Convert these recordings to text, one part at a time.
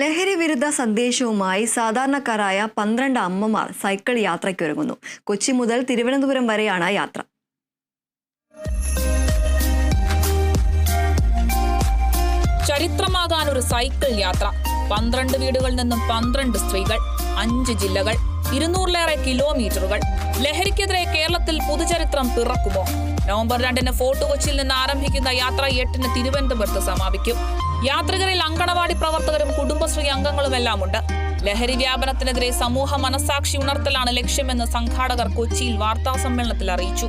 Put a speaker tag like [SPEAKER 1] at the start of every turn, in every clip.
[SPEAKER 1] ലഹരി വിരുദ്ധ സന്ദേശവുമായി സാധാരണക്കാരായ പന്ത്രണ്ട് അമ്മമാർ സൈക്കിൾ യാത്രയ്ക്കൊരുങ്ങുന്നു. കൊച്ചി മുതൽ തിരുവനന്തപുരം വരെയാണ് യാത്ര.
[SPEAKER 2] ചരിത്രമാകാൻ ഒരു സൈക്കിൾ യാത്ര. പന്ത്രണ്ട് വീടുകളിൽ നിന്നും പന്ത്രണ്ട് സ്ത്രീകൾ അഞ്ച് ജില്ലകൾ. ഇരുന്നൂറിലേറെ കിലോമീറ്ററുകൾ. ലഹരിക്കെതിരെ കേരളത്തിൽ പുതുചരിത്രം പിറക്കുമോ? നവംബർ രണ്ടിന് ഫോർട്ട് കൊച്ചിയിൽ നിന്ന് ആരംഭിക്കുന്ന യാത്ര എട്ടിന് തിരുവനന്തപുരത്ത് സമാപിക്കും. യാത്രികരിൽ അങ്കണവാടി പ്രവർത്തകരും കുടുംബശ്രീ അംഗങ്ങളുമെല്ലാം ഉണ്ട് ലഹരി വ്യാപനത്തിനെതിരെ സമൂഹ മനസാക്ഷി ഉണർത്തലാണ് ലക്ഷ്യമെന്ന് സംഘാടകർ കൊച്ചിയിൽ വാർത്താ സമ്മേളനത്തിൽ അറിയിച്ചു.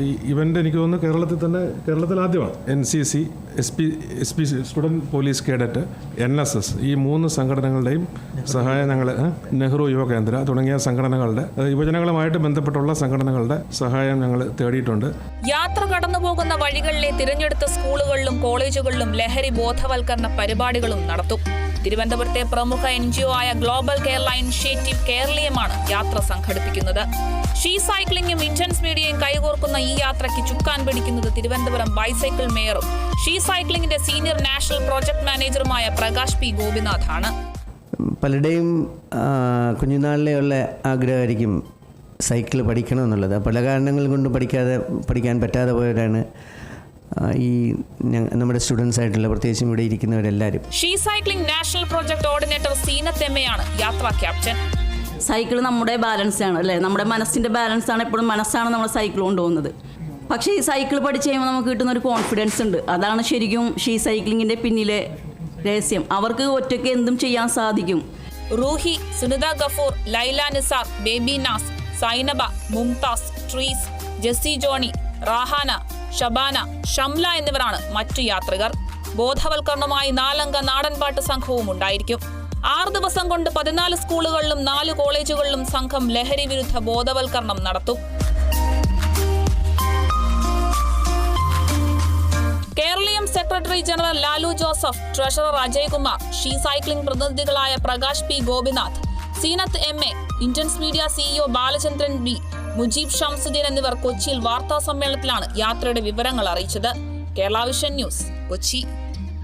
[SPEAKER 3] ഈ ഇവന്റ് എനിക്ക് തോന്നുന്നു കേരളത്തിൽ തന്നെ കേരളത്തിൽ ആദ്യമാണ്. N C C S P S P student police cadet N S S ഈ മൂന്ന് സംഘടനകളുടെയും സഹായം ഞങ്ങൾ നെഹ്റു യുവ കേന്ദ്ര തുടങ്ങിയ സംഘടനകളുടെ യുവജനങ്ങളുമായിട്ട് ബന്ധപ്പെട്ടുള്ള സംഘടനകളുടെ സഹായം ഞങ്ങൾ തേടിയിട്ടുണ്ട്.
[SPEAKER 2] യാത്ര കടന്നുപോകുന്ന വഴികളിലെ തിരഞ്ഞെടുത്ത സ്കൂളുകളിലും കോളേജുകളിലും ലഹരി ബോധവൽക്കരണ പരിപാടികളും നടത്തും. തിരുവനന്തപുരത്തെ പ്രമുഖ എൻ ജി ഒ ആയ ഗ്ലോബൽ കേരള ഇനിഷ്യേറ്റീവ് കേരളീയമാണ് യാത്ര സംഘടിപ്പിക്കുന്നത്. ഷീ സൈക്ലിംഗും ഇന്റൻസ് മീഡിയയും കൈകോർക്കുന്ന ഈ യാത്രയ്ക്ക് ചുക്കാൻ പിടിക്കുന്നത് തിരുവനന്തപുരം ബൈസൈക്കിൾ മേയറും ഷീ സൈക്ലിംഗിന്റെ സീനിയർ നാഷണൽ പ്രോജക്ട് മാനേജറുമായ പ്രകാശ് പി ഗോപിനാഥാണ്.
[SPEAKER 4] പലരുടെയും കുഞ്ഞുനാളിലെയുള്ള ആഗ്രഹമായിരിക്കും സൈക്കിൾ പഠിക്കണം എന്നുള്ളത് പല കാരണങ്ങൾ കൊണ്ട് പഠിക്കാതെ പഠിക്കാൻ പറ്റാതെ പോയവരാണ്. ഈ നമ്മുടെ സ്റ്റുഡൻസ് ആയിട്ടുള്ള പ്രത്യേകിച്ചും ഇവിടെ ഇരിക്കുന്നവരെല്ലാവരും
[SPEAKER 2] she cycling national project coordinator സീനത്തെമ്മയാണ് യാത്രാ ക്യാപ്റ്റൻ.
[SPEAKER 5] സൈക്കിൾ നമ്മുടെ ബാലൻസ് ആണ് അല്ലേ? നമ്മുടെ മനസ്സിന്റെ ബാലൻസ് ആണ് എപ്പോഴും മനസ്സാണ് നമ്മൾ സൈക്കിൾ കൊണ്ടുപോകുന്നത്. പക്ഷേ ഈ സൈക്കിൾ പഠിച്ച് കഴിയുമ്പോൾ നമുക്ക് കിട്ടുന്ന ഒരു കോൺഫിഡൻസ് ഉണ്ട്. അതാണ് ശരിക്കും ഷീ സൈക്ലിങ്ങിന്റെ പിന്നിലെ രഹസ്യം. അവർക്ക് ഒറ്റയ്ക്ക് എന്തും ചെയ്യാൻ സാധിക്കും.
[SPEAKER 2] റൂഹി സുനിത ഗഫൂർ ലൈല നിസാർ ബേബി നാസ് സൈനബ മുംതാസ് ട്രീസ് ജെസ്സി ജോണി റാഹാന ഷബാന ഷംല എന്നിവരാണ് മറ്റു യാത്രികർ. ബോധവൽക്കരണമായി നാലംഗ നാടൻപാട്ട് സംഘവും ഉണ്ടായിരിക്കും. ആറ് ദിവസം കൊണ്ട് പതിനാല് സ്കൂളുകളിലും നാല് കോളേജുകളിലും സംഘം ലഹരി വിരുദ്ധ ബോധവൽക്കരണം നടത്തും. Keraleeyam secretary general Lalu Joseph treasurer Ajaykumar she cycling പ്രതിനിധികളായ Prakash P Gopinath Seenath M A intense media CEO Balachandran B Mujeeb Shamsuddin എന്നിവർ കൊച്ചിയിൽ വാർത്താ സമ്മേളനത്തിലാണ് യാത്രയുടെ വിവരങ്ങൾ അറിയിച്ചത്. Kerala vision news Kochi.